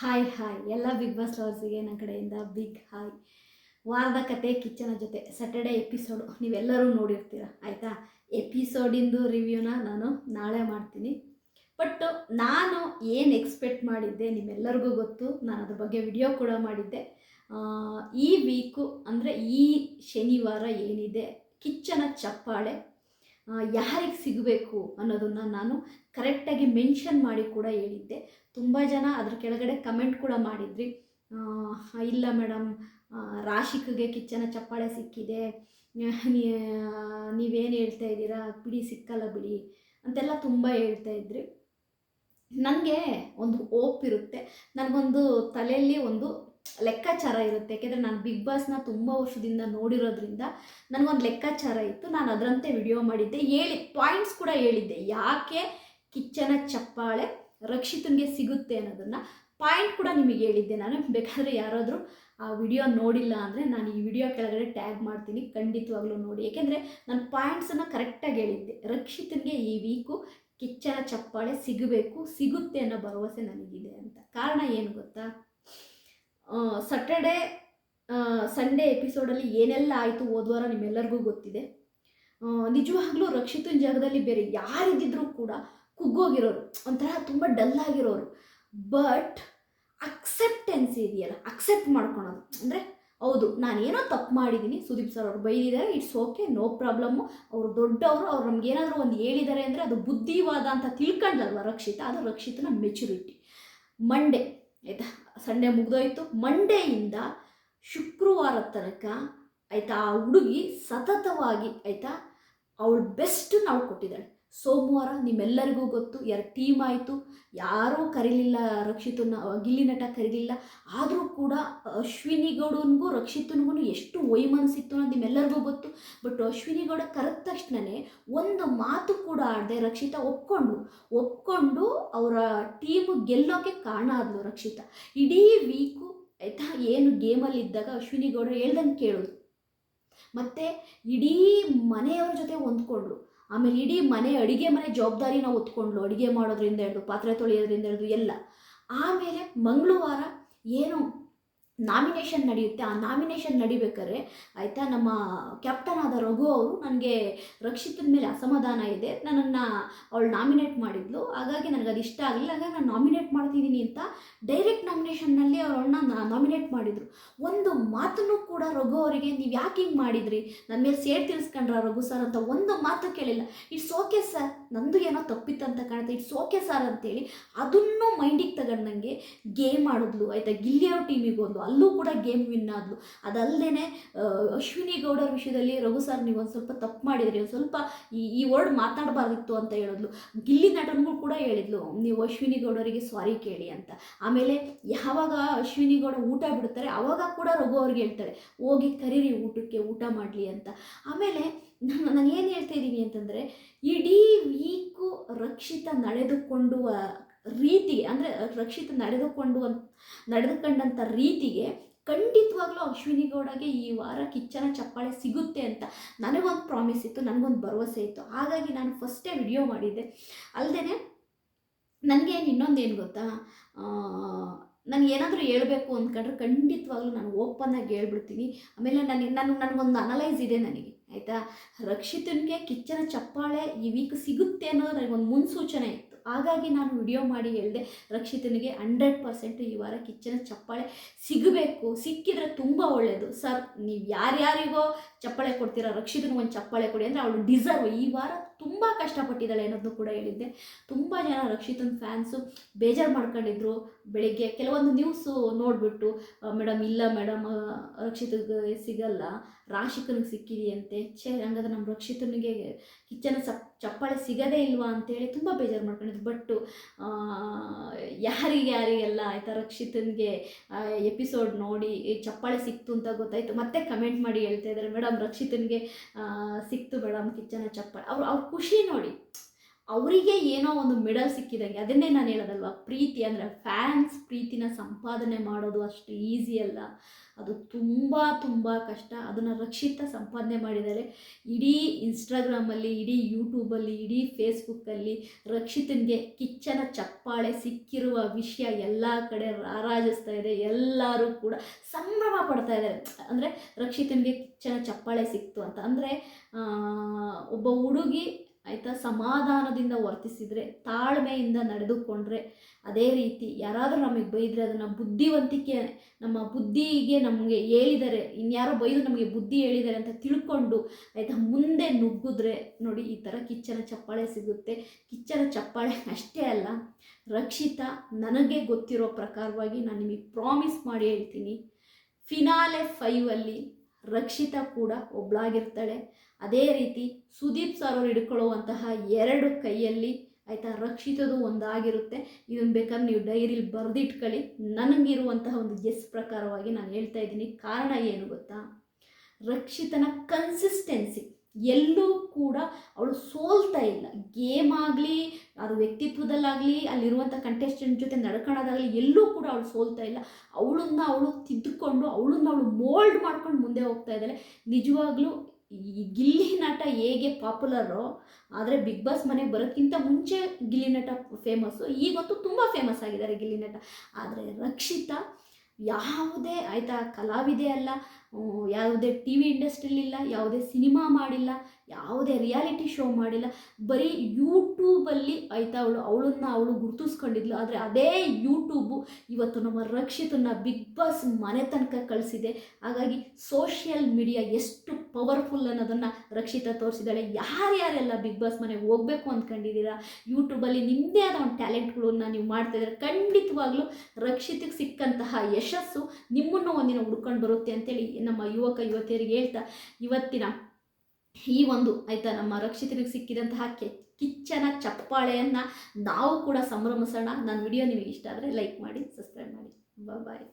Hi hi ಎಲ್ಲ big boss ಲವರ್ಸಿಗೆ ನನ್ನ ಕಡೆಯಿಂದ ಬಿಗ್ ಹಾಯ್ ವಾರದ ಕತೆ, ಕಿಚ್ಚನ ಜೊತೆ. ಸ್ಯಾಟರ್ಡೆ ಎಪಿಸೋಡು ನೀವೆಲ್ಲರೂ ನೋಡಿರ್ತೀರ, ಆಯಿತಾ? ಎಪಿಸೋಡಿಂದು ರಿವ್ಯೂನ ನಾನು ನಾಳೆ ಮಾಡ್ತೀನಿ. ಬಟ್ ನಾನು ಏನು ಎಕ್ಸ್ಪೆಕ್ಟ್ ಮಾಡಿದ್ದೆ ನಿಮ್ಮೆಲ್ಲರಿಗೂ ಗೊತ್ತು. ನಾನು ಅದ್ರ ಬಗ್ಗೆ ವಿಡಿಯೋ ಕೂಡ ಮಾಡಿದ್ದೆ. ಈ ವೀಕು ಅಂದರೆ ಈ ಶನಿವಾರ ಏನಿದೆ? ಕಿಚ್ಚನ ಚಪ್ಪಾಳೆ. ಯಾರಿಗೆ ಸಿಗಬೇಕು ಅನ್ನೋದನ್ನು ನಾನು ಕರೆಕ್ಟಾಗಿ ಮೆನ್ಷನ್ ಮಾಡಿ ಕೂಡ ಹೇಳಿದ್ದೆ. ತುಂಬ ಜನ ಅದ್ರ ಕೆಳಗಡೆ ಕಮೆಂಟ್ ಕೂಡ ಮಾಡಿದ್ರಿ. ಇಲ್ಲ ಮೇಡಮ್ ರಾಶಿಕ್ಗೆ ಕಿಚ್ಚನ ಚಪ್ಪಾಳೆ ಸಿಕ್ಕಿದೆ. ನೀವೇನು ಹೇಳ್ತಾ ಇದ್ದೀರಾ? ಬಿಡಿ, ಸಿಕ್ಕಲ್ಲ ಬಿಡಿ ಅಂತೆಲ್ಲ ತುಂಬ ಹೇಳ್ತಾ ಇದ್ರಿ. ನನಗೆ ಒಂದು ಓಪ್ ಇರುತ್ತೆ. ನನಗೊಂದು ತಲೆಯಲ್ಲಿ ಒಂದು ಲೆಕ್ಕಾಚಾರ ಇರುತ್ತೆ. ಯಾಕೆಂದರೆ ನಾನು ಬಿಗ್ ಬಾಸ್ನ ತುಂಬ ವರ್ಷದಿಂದ ನೋಡಿರೋದ್ರಿಂದ ನನಗೊಂದು ಲೆಕ್ಕಾಚಾರ ಇತ್ತು. ನಾನು ಅದರಂತೆ ವಿಡಿಯೋ ಮಾಡಿದ್ದೆ. ಹೇಳಿ ಪಾಯಿಂಟ್ಸ್ ಕೂಡ ಹೇಳಿದ್ದೆ. ಯಾಕೆ ಕಿಚ್ಚನ ಚಪ್ಪಾಳೆ ರಕ್ಷಿತನಿಗೆ ಸಿಗುತ್ತೆ ಅನ್ನೋದನ್ನು ಪಾಯಿಂಟ್ ಕೂಡ ನಿಮಗೆ ಹೇಳಿದ್ದೆ ನಾನು. ಬೇಕಾದರೆ ಯಾರಾದರೂ ಆ ವಿಡಿಯೋ ನೋಡಿಲ್ಲ ಅಂದರೆ ನಾನು ಈ ವಿಡಿಯೋ ಕೆಳಗಡೆ ಟ್ಯಾಗ್ ಮಾಡ್ತೀನಿ. ಖಂಡಿತವಾಗ್ಲೂ ನೋಡಿ. ಯಾಕೆಂದರೆ ನಾನು ಪಾಯಿಂಟ್ಸನ್ನು ಕರೆಕ್ಟಾಗಿ ಹೇಳಿದ್ದೆ. ರಕ್ಷಿತನಿಗೆ ಈ ವೀಕು ಕಿಚ್ಚನ ಚಪ್ಪಾಳೆ ಸಿಗಬೇಕು, ಸಿಗುತ್ತೆ ಅನ್ನೋ ಭರವಸೆ ನನಗಿದೆ ಅಂತ. ಕಾರಣ ಏನು ಗೊತ್ತಾ? ಸಟರ್ಡೆ ಸಂಡೇ ಎಪಿಸೋಡಲ್ಲಿ ಏನೆಲ್ಲ ಆಯಿತು ಹೋದ್ವಾರ ನಿಮ್ಮೆಲ್ಲರಿಗೂ ಗೊತ್ತಿದೆ. ನಿಜವಾಗ್ಲೂ ರಕ್ಷಿತನ ಜಾಗದಲ್ಲಿ ಬೇರೆ ಯಾರಿದ್ದಿದ್ರೂ ಕೂಡ ಕುಗ್ಗೋಗಿರೋರು, ಒಂಥರ ತುಂಬ ಡಲ್ ಆಗಿರೋರು ಬಟ್ ಅಕ್ಸೆಪ್ಟೆನ್ಸ್ ಇದೆಯಲ್ಲ ಅಕ್ಸೆಪ್ಟ್ ಮಾಡ್ಕೊಳೋದು. ಅಂದರೆ, ಹೌದು ನಾನೇನೋ ತಪ್ಪು ಮಾಡಿದ್ದೀನಿ ಸುದೀಪ್ ಸರ್ ಅವ್ರು ಬೈದಿದ್ದಾರೆ ಇಟ್ಸ್ ಓಕೆ ನೋ ಪ್ರಾಬ್ಲಮ್ಮು ಅವರು ದೊಡ್ಡವರು, ಅವ್ರು ನಮ್ಗೆ ಏನಾದರೂ ಒಂದು ಹೇಳಿದ್ದಾರೆ ಅಂದರೆ ಅದು ಬುದ್ಧಿವಾದ ಅಂತ ತಿಳ್ಕೊಂಡಲ್ವ ರಕ್ಷಿತ? ಅದು ರಕ್ಷಿತನ ಮೆಚುರಿಟಿ ಮಂಡೇ ಆಯಿತಾ ಸಂಡೇ ಮುಗಿದೋಯ್ತು. ಮಂಡೆಯಿಂದ ಶುಕ್ರವಾರ ತನಕ ಆಯಿತಾ, ಆ ಹುಡುಗಿ ಸತತವಾಗಿ ಆಯಿತಾ, ಅವಳು ಬೆಸ್ಟ್ ನಾವು ಕೊಟ್ಟಿದ್ದಾಳೆ. ಸೋಮವಾರ ನಿಮ್ಮೆಲ್ಲರಿಗೂ ಗೊತ್ತು ಎರಡು ಟೀಮ್ ಆಯಿತು, ಯಾರೂ ಕರೀಲಿಲ್ಲ ರಕ್ಷಿತನ ಗಿಲ್ಲಿ ನಟ ಕರೀಲಿಲ್ಲ. ಆದರೂ ಕೂಡ ಅಶ್ವಿನಿಗೌಡನಿಗೂ ರಕ್ಷಿತನಿಗೂ ಎಷ್ಟು ವೈಮನಸ್ಸಿತ್ತು ಅನ್ನೋದು ನಿಮ್ಮೆಲ್ಲರಿಗೂ ಗೊತ್ತು. ಬಟ್ ಅಶ್ವಿನಿ ಗೌಡ ಕರೆದ ತಕ್ಷಣವೇ ಒಂದು ಮಾತು ಕೂಡ ಆಡದೆ ರಕ್ಷಿತ ಒಪ್ಕೊಂಡು ಒಪ್ಕೊಂಡು ಅವರ ಟೀಮು ಗೆಲ್ಲೋಕೆ ಕಾರಣ ಆದ್ಲು ರಕ್ಷಿತ. ಇಡೀ ವೀಕು ಆಯಿತಾ ಏನು ಗೇಮಲ್ಲಿದ್ದಾಗ ಅಶ್ವಿನಿ ಗೌಡ ಹೇಳ್ದಂಗೆ ಕೇಳೋದು ಮತ್ತು ಇಡೀ ಮನೆಯವ್ರ ಜೊತೆ ಹೊಂದ್ಕೊಂಡ್ರು. ಆಮೇಲೆ ಇಡೀ ಮನೆ, ಅಡುಗೆ ಮನೆ ಜವಾಬ್ದಾರಿನ ಹೊತ್ಕೊಂಡ್ಲು. ಅಡುಗೆ ಮಾಡೋದ್ರಿಂದ ಹಿಡಿದು, ಪಾತ್ರೆ ತೊಳೆಯೋದ್ರಿಂದ ಹಿಡಿದು, ಎಲ್ಲ. ಆಮೇಲೆ ಮಂಗಳವಾರ ಏನು ನಾಮಿನೇಷನ್ ನಡೆಯುತ್ತೆ. ಆ ನಾಮಿನೇಷನ್ ನಡಿಬೇಕಾದ್ರೆ ಆಯಿತಾ ನಮ್ಮ ಕ್ಯಾಪ್ಟನ್ ಆದ ರಘು ಅವರು ನನಗೆ ರಕ್ಷಿತನ ಮೇಲೆ ಅಸಮಾಧಾನ ಇದೆ. ನನ್ನನ್ನು ಅವಳು ನಾಮಿನೇಟ್ ಮಾಡಿದ್ಲು. ಹಾಗಾಗಿ ನನಗೆ ಅದು ಇಷ್ಟ ಆಗಲಿಲ್ಲ. ಹಾಗಾಗಿ ನಾನು ನಾಮಿನೇಟ್ ಮಾಡ್ತಿದ್ದೀನಿ ಅಂತ ಡೈರೆಕ್ಟ್ ನಾಮಿನೇಷನ್ನಲ್ಲಿ ಅವಳನ್ನ ನಾಮಿನೇಟ್ ಮಾಡಿದರು. ಒಂದು ಮಾತನ್ನು ಕೂಡ ರಘು ಅವರಿಗೆ ನೀವು ಯಾಕೆ ಹಿಂಗೆ ಮಾಡಿದ್ರಿ? ನನ್ನ ಮೇಲೆ ಸೇರ್ ತಿರ್ಸ್ಕೊಂಡ್ರ ರಘು ಸರ್ ಅಂತ ಒಂದು ಮಾತು ಕೇಳಿಲ್ಲ. It's okay sir. ನಂದು ಏನೋ ತಪ್ಪಿತ್ತು ಅಂತ ಕಾಣುತ್ತೆ ಇಟ್ಸ್ ಓಕೆ ಸರ್ ಅಂತೇಳಿ ಅದನ್ನು ಮೈಂಡಿಗೆ ತಗೊಂಡಂಗೆ ಗೇಮ್ ಆಡಿದ್ಲು. ಆಯಿತಾ ಗಿಲ್ಲಿಯವ್ರ ಟೀಮಿಗೆ ಒಂದು ಅಲ್ಲೂ ಕೂಡ ಗೇಮ್ ವಿನ್ ಆದ್ಲು. ಅದಲ್ಲದೆ ಅಶ್ವಿನಿ ಗೌಡರ ವಿಷಯದಲ್ಲಿ ರಘು ಸರ್ ನೀವು ಒಂದು ಸ್ವಲ್ಪ ತಪ್ಪು ಮಾಡಿದ್ರಿ, ಒಂದು ಸ್ವಲ್ಪ ಈ ಈ ವರ್ಡ್ ಮಾತಾಡಬಾರ್ದಿತ್ತು ಅಂತ ಹೇಳಿದ್ಲು. ಗಿಲ್ಲಿ ನಟನ್ಗೂ ಕೂಡ ಹೇಳಿದ್ಲು, ನೀವು ಅಶ್ವಿನಿ ಗೌಡರಿಗೆ ಸಾರಿ ಕೇಳಿ ಅಂತ. ಆಮೇಲೆ ಯಾವಾಗ ಅಶ್ವಿನಿ ಗೌಡ ಊಟ ಬಿಡ್ತಾರೆ ಆವಾಗ ಕೂಡ ರಘು ಅವ್ರಿಗೆ ಹೇಳ್ತಾರೆ, ಹೋಗಿ ಕರೀರಿ ಊಟಕ್ಕೆ, ಊಟ ಮಾಡಲಿ ಅಂತ. ಆಮೇಲೆ ನಾನು ನಾನು ಏನು ಹೇಳ್ತಾ ಇದ್ದೀನಿ ಅಂತಂದರೆ, ಇಡೀ ವೀಕು ರಕ್ಷಿತ ನಡೆದುಕೊಂಡುವ ರೀತಿಗೆ, ಅಂದರೆ ರಕ್ಷಿತ ನಡೆದುಕೊಂಡು ನಡೆದುಕೊಂಡಂಥ ರೀತಿಗೆ ಖಂಡಿತವಾಗ್ಲೂ ಅಶ್ವಿನಿ ಗೌಡಗೆ ಈ ವಾರ ಕಿಚ್ಚನ ಚಪ್ಪಾಳೆ ಸಿಗುತ್ತೆ ಅಂತ ನನಗೊಂದು ಪ್ರಾಮಿಸ್ ಇತ್ತು, ನನಗೊಂದು ಭರವಸೆ ಇತ್ತು. ಹಾಗಾಗಿ ನಾನು ಫಸ್ಟೇ ವಿಡಿಯೋ ಮಾಡಿದ್ದೆ. ಅಲ್ಲದೆ ನನಗೆ ಇನ್ನೊಂದು ಏನು ಗೊತ್ತಾ ನಾನು ಏನಾದರೂ ಹೇಳಬೇಕು ಅಂದ್ಕೊಂಡ್ರೆ ಖಂಡಿತವಾಗ್ಲೂ ನಾನು ಓಪನ್ನಾಗಿ ಹೇಳ್ಬಿಡ್ತೀನಿ. ಆಮೇಲೆ ನನಗೆ, ನಾನು, ನನಗೊಂದು ಅನಲೈಸ್ ಇದೆ ನನಗೆ, ಆಯಿತಾ? ರಕ್ಷಿತನಿಗೆ ಕಿಚ್ಚನ ಚಪ್ಪಾಳೆ ಈ ವೀಕ್ ಸಿಗುತ್ತೆ ಅನ್ನೋದು ನನಗೊಂದು ಮುನ್ಸೂಚನೆ ಹಾಗಾಗಿ ನಾನು ವಿಡಿಯೋ ಮಾಡಿ ಹೇಳಿದೆ, ರಕ್ಷಿತನಿಗೆ ಹಂಡ್ರೆಡ್ ಪರ್ಸೆಂಟ್ ಈ ವಾರ ಕಿಚ್ಚನ ಚಪ್ಪಾಳೆ ಸಿಗಬೇಕು. ಸಿಕ್ಕಿದ್ರೆ ತುಂಬ ಒಳ್ಳೆಯದು ಸರ್, ನೀವು ಯಾರ್ಯಾರಿಗೋ ಚಪ್ಪಾಳೆ ಕೊಡ್ತೀರಾ ರಕ್ಷಿತನಿಗೆ ಒಂದು ಚಪ್ಪಾಳೆ ಕೊಡಿ ಅಂದರೆ ಅವಳು ಡಿಸರ್ವ್ ಈ ವಾರ ತುಂಬ ಕಷ್ಟಪಟ್ಟಿದ್ದಾಳೆ ಅನ್ನೋದನ್ನು ಕೂಡ ಹೇಳಿದ್ದೆ. ತುಂಬ ಜನ ರಕ್ಷಿತನ ಫ್ಯಾನ್ಸು ಬೇಜಾರು ಮಾಡ್ಕೊಂಡಿದ್ರು ಬೆಳಿಗ್ಗೆ. ಕೆಲವೊಂದು ನ್ಯೂಸು ನೋಡಿಬಿಟ್ಟು ಮೇಡಮ್ ಇಲ್ಲ ಮೇಡಮ್ ರಕ್ಷಿತಗೆ ಸಿಗಲ್ಲ, ರಾಶಿಕನಿಗೆ ಸಿಕ್ಕಿದೆಯಂತೆ. ಛೇ, ಹಂಗಾದ್ರೆ ನಮ್ಮ ರಕ್ಷಿತನಿಗೆ ಕಿಚ್ಚನ ಸಪ್, ಚಪ್ಪಾಳೆ ಸಿಗದೇ ಇಲ್ವಾ? ಅಂತೇಳಿ ತುಂಬ ಬೇಜಾರು ಮಾಡ್ಕೊಂಡಿದ್ರು. ಬಟ್ಟು ಯಾರಿಗೆ ಯಾರಿಗೆಲ್ಲ ಆಯಿತಾ ರಕ್ಷಿತನಿಗೆ ಎಪಿಸೋಡ್ ನೋಡಿ ಚಪ್ಪಾಳೆ ಸಿಕ್ತು ಅಂತ ಗೊತ್ತಾಯಿತು. ಮತ್ತೆ ಕಮೆಂಟ್ ಮಾಡಿ ಹೇಳ್ತಾ ಇದ್ದಾರೆ ಮೇಡಮ್ ರಕ್ಷಿತನಿಗೆ ಸಿಕ್ತು ಮೇಡಮ್ ಕಿಚ್ಚನ ಚಪ್ಪಾಳೆ. ಅವ್ರು, ಅವ್ರ ಖುಷಿ ನೋಡಿ. ಅವರಿಗೆ ಏನೋ ಒಂದು ಮೆಡಲ್ ಸಿಕ್ಕಿದಂಗೆ, ಅದನ್ನೇ ನಾನು ಹೇಳೋದಲ್ವ? ಪ್ರೀತಿ ಅಂದರೆ ಫ್ಯಾನ್ಸ್ ಪ್ರೀತಿನ ಸಂಪಾದನೆ ಮಾಡೋದು ಅಷ್ಟು ಈಸಿ ಅಲ್ಲ. ಅದು ತುಂಬ ತುಂಬ ಕಷ್ಟ. ಅದನ್ನು ರಕ್ಷಿತ ಸಂಪಾದನೆ ಮಾಡಿದ್ದಾರೆ ಇಡೀ ಇನ್ಸ್ಟಾಗ್ರಾಮಲ್ಲಿ ಇಡೀ ಯೂಟ್ಯೂಬಲ್ಲಿ ಇಡೀ ಫೇಸ್ಬುಕ್ಕಲ್ಲಿ ರಕ್ಷಿತನಿಗೆ ಕಿಚ್ಚನ ಚಪ್ಪಾಳೆ ಸಿಕ್ಕಿರುವ ವಿಷಯ ಎಲ್ಲ ಕಡೆ ರಾರಾಜಿಸ್ತಾ ಇದೆ. ಎಲ್ಲರೂ ಕೂಡ ಸಂಭ್ರಮ ಪಡ್ತಾ ಇದ್ದಾರೆ. ಅಂದರೆ ರಕ್ಷಿತನಿಗೆ ಕಿಚ್ಚನ ಚಪ್ಪಾಳೆ ಸಿಕ್ತು ಅಂತ. ಅಂದರೆ ಒಬ್ಬ ಹುಡುಗಿ ಆಯಿತಾ? ಸಮಾಧಾನದಿಂದ ವರ್ತಿಸಿದರೆ, ತಾಳ್ಮೆಯಿಂದ ನಡೆದುಕೊಂಡ್ರೆ ಅದೇ ರೀತಿ ಯಾರಾದರೂ ನಮಗೆ ಬೈದರೆ ಅದನ್ನು ಬುದ್ಧಿವಂತಿಕೆ, ನಮ್ಮ ಬುದ್ಧಿಗೆ ನಮಗೆ ಹೇಳಿದರೆ, ಇನ್ಯಾರೋ ಬೈದು ನಮಗೆ ಬುದ್ಧಿ ಹೇಳಿದ್ದಾರೆ ಅಂತ ತಿಳ್ಕೊಂಡು ಆಯಿತಾ, ಮುಂದೆ ನುಗ್ಗಿದ್ರೆ ನೋಡಿ ಈ ಥರ ಕಿಚ್ಚನ ಚಪ್ಪಾಳೆ ಸಿಗುತ್ತೆ. ಕಿಚ್ಚನ ಚಪ್ಪಾಳೆ ಅಷ್ಟೇ ಅಲ್ಲ, ರಕ್ಷಿತ ನನಗೆ ಗೊತ್ತಿರೋ ಪ್ರಕಾರವಾಗಿ ನಾನು ನಿಮಗೆ ಪ್ರಾಮಿಸ್ ಮಾಡಿ ಹೇಳ್ತೀನಿ. ಫಿನಾಲೆ ಫೈವಲ್ಲಿ ರಕ್ಷಿತ ಕೂಡ ಒಬ್ಳಾಗಿರ್ತಾಳೆ. ಅದೇ ರೀತಿ ಸುದೀಪ್ ಸರ್ ಅವರು ಹಿಡ್ಕೊಳ್ಳುವಂತಹ ಎರಡು ಕೈಯಲ್ಲಿ ಆಯಿತಾ ರಕ್ಷಿತದು ಒಂದಾಗಿರುತ್ತೆ. ಇದನ್ನು ಬೇಕಾದ್ರೆ ನೀವು ಡೈರಿಲಿ ಬರೆದಿಟ್ಕೊಳ್ಳಿ. ನನಗಿರುವಂತಹ ಒಂದು ಎಸ್ ಪ್ರಕಾರವಾಗಿ ನಾನು ಹೇಳ್ತಾ ಇದ್ದೀನಿ. ಕಾರಣ ಏನು ಗೊತ್ತಾ? ರಕ್ಷಿತನ ಕನ್ಸಿಸ್ಟೆನ್ಸಿ ಎಲ್ಲೂ ಕೂಡ ಅವಳು ಸೋಲ್ತಾ ಇಲ್ಲ. ಗೇಮ್ ಆಗಲಿ, ಅದು ವ್ಯಕ್ತಿತ್ವದಲ್ಲಾಗಲಿ ಅಲ್ಲಿರುವಂಥ ಕಂಟೆಸ್ಟೆಂಟ್ ಜೊತೆ ನಡ್ಕೊಳ್ಳೋದಾಗಲಿ ಎಲ್ಲೂ ಕೂಡ ಅವಳು ಸೋಲ್ತಾ ಇಲ್ಲ. ಅವಳನ್ನ ಅವಳು ತಿದ್ದುಕೊಂಡು, ಅವಳನ್ನ ಅವಳು ಮೋಲ್ಡ್ ಮಾಡ್ಕೊಂಡು ಮುಂದೆ ಹೋಗ್ತಾ ಇದ್ದಾಳೆ. ನಿಜವಾಗ್ಲೂ ಈ ಗಿಲ್ಲಿ ನಟ ಹೇಗೆ ಪಾಪ್ಯುಲರು ಆದರೆ ಬಿಗ್ ಬಾಸ್ ಮನೆಗೆ ಬರೋಕ್ಕಿಂತ ಮುಂಚೆ ಗಿಲ್ಲಿ ನಟ ಫೇಮಸ್ಸು ಈಗಂತೂ ತುಂಬ ಫೇಮಸ್ ಆಗಿದ್ದಾರೆ ಗಿಲ್ಲಿ ನಟ. ಆದರೆ ರಕ್ಷಿತಾ ಯಾವುದೇ ಆಯಿತಾ, ಕಲಾವಿದೆ ಅಲ್ಲ ಯಾವುದೇ ಟಿ ವಿ ಇಂಡಸ್ಟ್ರಿಲಿಲ್ಲ ಯಾವುದೇ ಸಿನಿಮಾ ಮಾಡಿಲ್ಲ, ಯಾವುದೇ ರಿಯಾಲಿಟಿ ಶೋ ಮಾಡಿಲ್ಲ, ಬರೀ ಯೂಟ್ಯೂಬಲ್ಲಿ ಆಯಿತಾ ಅವಳು, ಅವಳನ್ನು ಅವಳು ಗುರುತಿಸ್ಕೊಂಡಿದ್ಲು. ಆದರೆ ಅದೇ ಯೂಟ್ಯೂಬು ಇವತ್ತು ನಮ್ಮ ರಕ್ಷಿತನ್ನ ಬಿಗ್ ಬಾಸ್ ಮನೆ ತನಕ ಕಳಿಸಿದೆ. ಹಾಗಾಗಿ ಸೋಷಿಯಲ್ ಮೀಡಿಯಾ ಎಷ್ಟು ಪವರ್ಫುಲ್ ಅನ್ನೋದನ್ನು ರಕ್ಷಿತ ತೋರಿಸಿದ್ದಾಳೆ ಯಾರ್ಯಾರೆಲ್ಲ ಬಿಗ್ ಬಾಸ್ ಮನೆಗೆ ಹೋಗಬೇಕು ಅಂದ್ಕೊಂಡಿದ್ದೀರಾ ಯೂಟ್ಯೂಬಲ್ಲಿ ನಿಮ್ಮದೇ ಆದ ಒಂದು ಟ್ಯಾಲೆಂಟ್ಗಳನ್ನು ನೀವು ಮಾಡ್ತಾ ಇದ್ದರೆ? ಖಂಡಿತವಾಗ್ಲೂ ರಕ್ಷಿತಕ್ಕೆ ಸಿಕ್ಕಂತಹ ಯಶಸ್ಸು ನಿಮ್ಮನ್ನು ಒಂದಿನ ಹುಡ್ಕೊಂಡು ಬರುತ್ತೆ ಅಂತೇಳಿ ನಮ್ಮ ಯುವಕ, ಯುವತಿಯರಿಗೆ ಹೇಳ್ತಾ, ಇವತ್ತಿನ ಈ ಒಂದು ಆಯಿತಾ ನಮ್ಮ ರಕ್ಷಿತರಿಗೆ ಸಿಕ್ಕಿದಂತಹ ಕೆ, ಕಿಚ್ಚನ ಚಪ್ಪಾಳೆಯನ್ನು ನಾವು ಕೂಡ ಸಂಭ್ರಮಿಸೋಣ. ನನ್ನ ವಿಡಿಯೋ ನಿಮಗೆ ಇಷ್ಟ ಆದರೆ ಲೈಕ್ ಮಾಡಿ ಸಬ್ಸ್ಕ್ರೈಬ್ ಮಾಡಿ. ಬಾಯ್